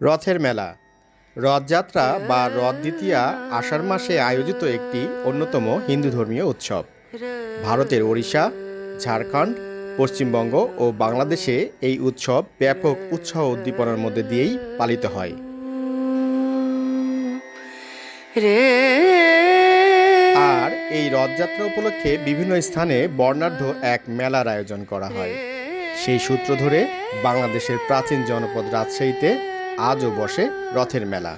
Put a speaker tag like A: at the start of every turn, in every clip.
A: রথের মেলা। রথযাত্রা বা রথ দ্বিতীয়া আষাঢ় মাসে আয়োজিত একটি অন্যতম হিন্দু ধর্মীয় উৎসব। ভারতের ওড়িশা ঝাড়খণ্ড পশ্চিমবঙ্গ ও বাংলাদেশে এই উৎসব ব্যাপক উৎসাহ উদ্দীপনার মধ্যে দিয়েই পালিত হয়। আর এই রথযাত্রা উপলক্ষে বিভিন্ন স্থানে বর্ণাঢ্য এক মেলার আয়োজন করা হয়। সেই সূত্র ধরে বাংলাদেশের প্রাচীন জনপদ রাজশাহীতে আজও বসে রথের মেলা।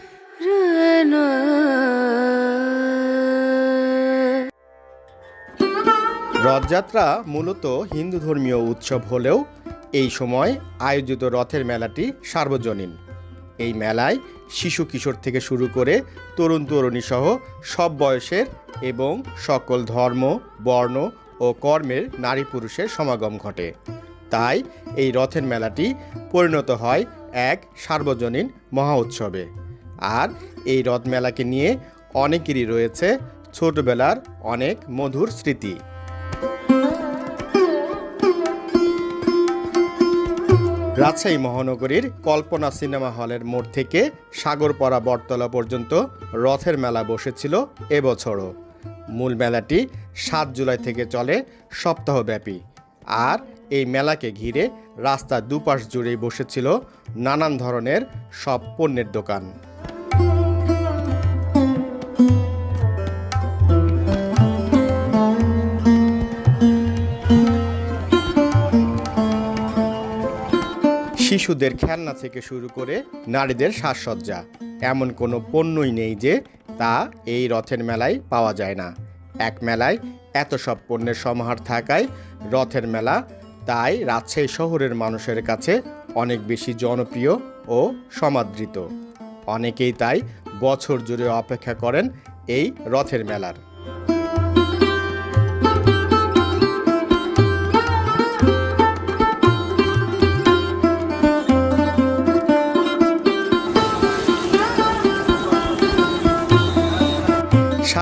A: রথযাত্রা মূলত হিন্দু ধর্মীয় উৎসব হলেও এই সময় আয়োজিত রথের মেলাটি সার্বজনীন। এই মেলায় শিশু কিশোর থেকে শুরু করে তরুণ তরুণী সহ সব বয়সের এবং সকল ধর্ম, বর্ণ ও কর্মের নারী পুরুষের সমাগম ঘটে। তাই এই রথের মেলাটি পরিণত হয় এক সার্বজনীন মহা উৎসবে। আর এই রথ মেলাকে নিয়ে অনেকেরই রয়েছে ছোটবেলার অনেক মধুর স্মৃতি। রাজশাহী মহানগরীর কল্পনা সিনেমা হলের মোড় থেকে সাগরপাড়া বটতলা পর্যন্ত রথের মেলা বসেছিল এবছরও। মূল মেলাটি সাত জুলাই থেকে চলে সপ্তাহব্যাপী। আর এই মেলাকে ঘিরে রাস্তার দুপাশ জুড়েই বসেছিল নানান ধরনের সব পণ্যের দোকান। শিশুদের খেলনা থেকে শুরু করে নারীদের সাজসজ্জা, এমন কোনো পণ্যই নেই যে তা এই রথের মেলায় পাওয়া যায় না। এক মেলায় এত সব পণ্যের সমাহার থাকায় রথের মেলা, তাই রাজশাহী শহরের মানুষের কাছে অনেক বেশি জনপ্রিয় ও সমাদৃত। অনেকেই তাই বছর জুড়ে অপেক্ষা করেন এই রথের মেলার।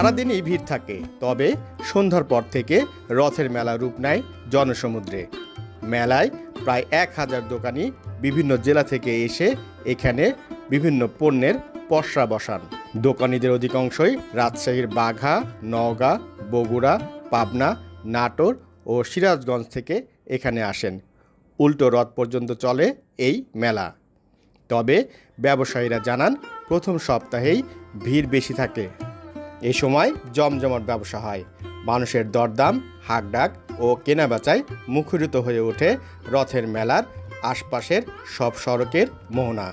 A: সারাদিনই ভিড় থাকে। তবে সন্ধ্যার পর থেকে রথের মেলা রূপ নেয় জনসমুদ্রে। মেলায় প্রায় এক হাজার দোকানি বিভিন্ন জেলা থেকে এসে এখানে বিভিন্ন পণ্যের পসরা বসান। দোকানিদের অধিকাংশই রাজশাহীর বাঘা, নওগাঁ, বগুড়া, পাবনা, নাটোর ও সিরাজগঞ্জ থেকে এখানে আসেন। উল্টো রথ পর্যন্ত চলে এই মেলা। তবে ব্যবসায়ীরা জানান, প্রথম সপ্তাহেই ভিড় বেশি থাকে। এ সময় জমজমাট ব্যবসা হয়। মানুষের দরদাম, হাকডাক ও কেনাবেচায় মুখরিত হয়ে ওঠে রথের মেলার আশপাশের সব সড়কের মোহনা।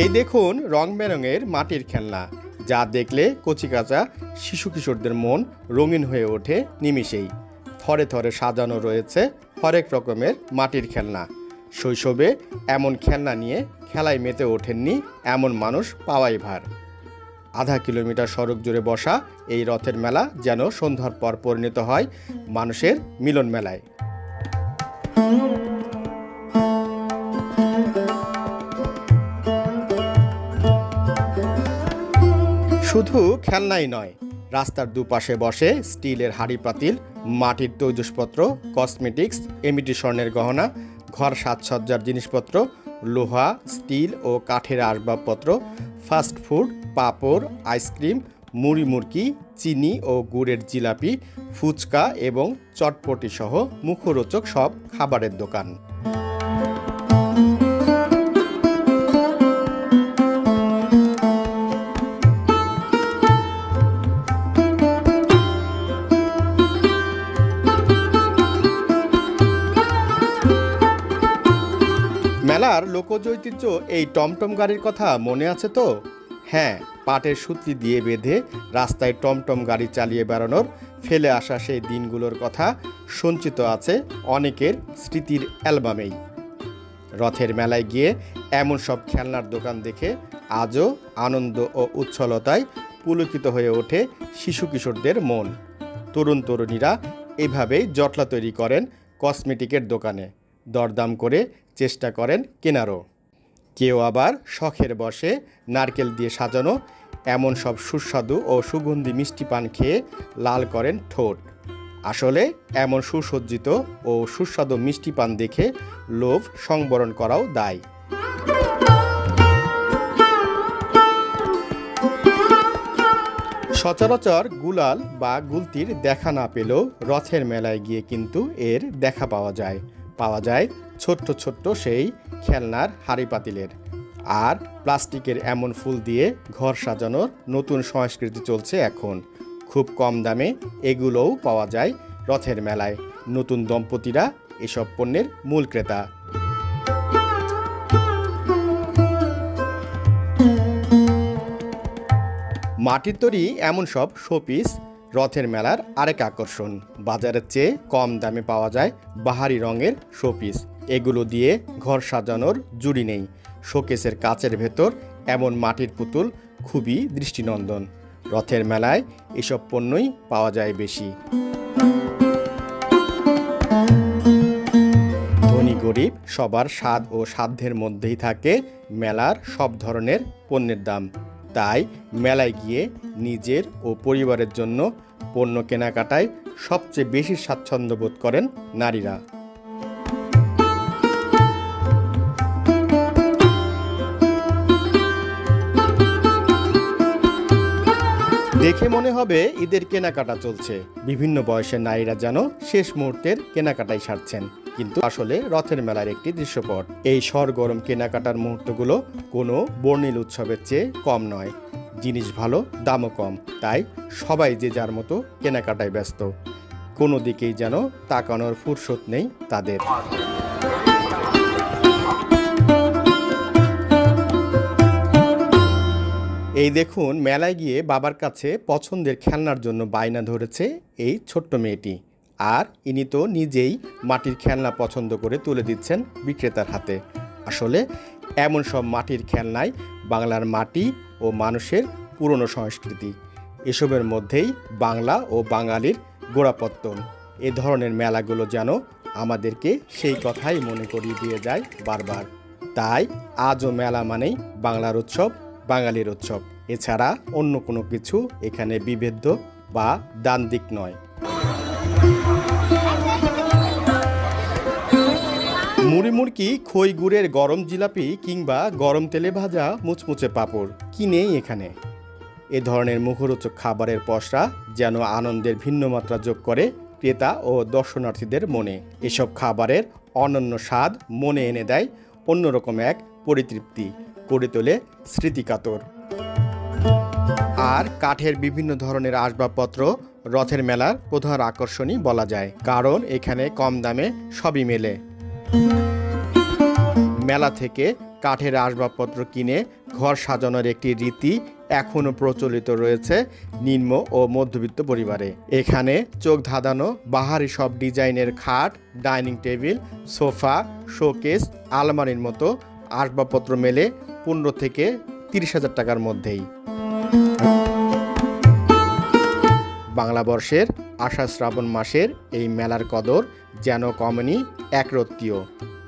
A: এই দেখুন রং বেরঙের মাটির খেলনা, যা দেখলে কচিকাচা শিশু কিশোরদের মন রঙিন হয়ে ওঠে নিমিষেই। থরে থরে সাজানো রয়েছে হরেক রকমের মাটির খেলনা। শৈশবে এমন খেলনা নিয়ে খেলায় মেতে ওঠেননি এমন মানুষ পাওয়াই ভার। আধা কিলোমিটার সড়ক জুড়ে বসা এই রথের মেলা যেন সন্ধ্যার পর পরিণত হয় মানুষের মিলন মেলায়। শুধু খেলনাই নয়, রাস্তার দুপাশে বসে স্টিলের হাঁড়ি পাতিল, মাটির তৈজসপত্র কসমেটিক্স এমিটি স্বর্ণের গহনা ঘর সাজসজ্জার জিনিসপত্র, লোহা, স্টিল ও কাঠের আসবাবপত্র ফাস্টফুড পাঁপড়, আইসক্রিম, মুড়ি মুরকি চিনি ও গুড়ের জিলাপি, ফুচকা এবং চটপটি সহ মুখরোচক সব খাবারের দোকান। মেলার লোকজ ঐতিহ্য এই টমটম গাড়ির কথা মনে আছে তো? হ্যাঁ পাটের সুতলি দিয়ে বেঁধে রাস্তায় টমটম গাড়ি চালিয়ে বেড়ানোর, ফেলে আসা সেই দিনগুলোর কথা সঞ্চিত আছে অনেকের স্মৃতির অ্যালবামেই। রথের মেলায় গিয়ে এমন সব খেলনার দোকান দেখে আজও আনন্দ ও উচ্ছলতায় পুলকিত হয়ে ওঠে শিশু কিশোরদের মন। তরুণ তরুণীরা এভাবেই জটলা তৈরি করেন কসমেটিকের দোকানে। দরদাম করে চেষ্টা করেন কেনারও। কেউ আবার শখের বসে নারকেল দিয়ে সাজানো, এমন সব সুস্বাদু ও সুগন্ধি মিষ্টি পান খেয়ে লাল করেন ঠোঁট। আসলে এমন সুসজ্জিত ও সুস্বাদু মিষ্টি পান দেখে লোভ সংবরণ করাও দায়। সচরাচর গুলাল বা গুলতির দেখা না পেলেও রথের মেলায় গিয়ে কিন্তু এর দেখা পাওয়া যায়। পাওয়া যায় ছোট্ট ছোট্ট সেই খেলনার হাড়ি পাতিলের। আর প্লাস্টিকের এমন ফুল দিয়ে ঘর সাজানোর নতুন সংস্কৃতি চলছে এখন। খুব কম দামে এগুলোও পাওয়া যায় রথের মেলায়। নতুন দম্পতিরা এসব পণ্যের মূল ক্রেতা। মাটির তৈরি এমন সব শোপিস রথের মেলার আরেক আকর্ষণ। বাজারের চেয়ে কম দামে পাওয়া যায় বাহারি রঙের শোপিস। এগুলো দিয়ে ঘর সাজানোর জুড়ি নেই। শোকেসের কাচের ভেতর এমন মাটির পুতুল খুবই দৃষ্টিনন্দন। রথের মেলায় এসব পণ্যই পাওয়া যায় বেশি। ধনী গরিব সবার স্বাদ ও সাধ্যের মধ্যেই থাকে মেলার সব ধরনের পণ্যের দাম। তাই মেলায় গিয়ে নিজের ও পরিবারের জন্য পণ্য কেনাকাটায় সবচেয়ে বেশি স্বাচ্ছন্দ্য বোধ করেন নারীরা। দেখে মনে হবে ঈদের কেনাকাটা চলছে। বিভিন্ন বয়সের নারীরা যেন শেষ মুহূর্তের কেনাকাটাই সারছেন। কিন্তু আসলে রথের মেলার একটি দৃশ্যপট। এই সরগরম কেনাকাটার মুহূর্তগুলো কোনো বর্ণিল উৎসবের চেয়ে কম নয়। জিনিস ভালো, দামও কম। তাই সবাই যে যার মতো কেনাকাটায় ব্যস্ত। কোনো দিকেই যেন তাকানোর ফুরসত নেই তাদের। এই দেখুন, মেলায় গিয়ে বাবার কাছে পছন্দের খেলনার জন্য বায়না ধরেছে এই ছোট্ট মেয়েটি। আর ইনি তো নিজেই মাটির খেলনা পছন্দ করে তুলে দিচ্ছেন বিক্রেতার হাতে। আসলে এমন সব মাটির খেলনায় বাংলার মাটি ও মানুষের পুরনো সংস্কৃতি। এসবের মধ্যেই বাংলা ও বাঙালির গোড়াপত্তন। এ ধরনের মেলাগুলো যেন আমাদেরকে সেই কথাই মনে করিয়ে দিয়ে যায় বারবার। তাই আজও মেলা মানেই বাংলার উৎসব বাঙালির উৎসব। এছাড়া অন্য কোনো কিছু এখানে বিভেদ্য বা দান্দিক নয়। মুড়ি মুড়কি, খই গুড়ের গরম জিলাপি কিংবা গরম তেলে ভাজা মুচমুচে পাঁপড় কি নেই এখানে? এ ধরনের মুখরোচক খাবারের পসরা যেন আনন্দের ভিন্ন মাত্রা যোগ করে ক্রেতা ও দর্শনার্থীদের মনে। এসব খাবারের অনন্য স্বাদ মনে এনে দেয় অন্যরকম এক পরিতৃপ্তি। করে তোলে স্মৃতিকাতর আর কাঠের বিভিন্ন ধরনের আসবাবপত্র রথের মেলার প্রধান আকর্ষণই বলা যায়, কারণ এখানে কম দামে সবই মেলে। মেলা থেকে কাঠের আসবাবপত্র কিনে ঘর সাজানোর একটি রীতি এখনও প্রচলিত রয়েছে নিম্ন ও মধ্যবিত্ত পরিবারে। এখানে চোখ ধাঁধানো, বাহারি সব ডিজাইনের খাট, ডাইনিং টেবিল, সোফা, শোকেস, আলমারির মতো আসবাবপত্র মেলে পনেরো থেকে তিরিশ হাজার টাকার মধ্যেই। বাংলা বর্ষের আষাঢ় শ্রাবণ মাসের এই মেলার কদর যেন কমেনি একরত্তীয়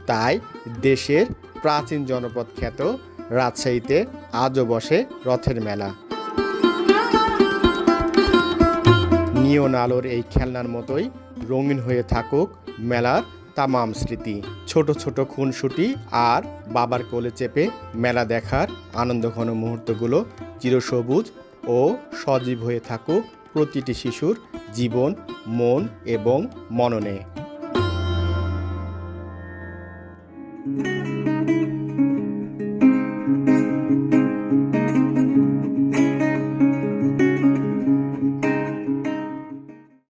A: তাই দেশের প্রাচীন জনপদ খ্যাত রাজশাহীতে আজও বসে রথের মেলা। নিয়ন আলোর এই খেলনার মতোই রঙিন হয়ে থাকুক মেলার তামাম স্মৃতি, ছোট ছোট খুনসুটি আর বাবার কোলে চেপে মেলা দেখার আনন্দঘন মুহূর্তগুলো চিরসবুজ ও সজীব হয়ে থাকুক প্রতিটি শিশুর জীবন, মন এবং মননে।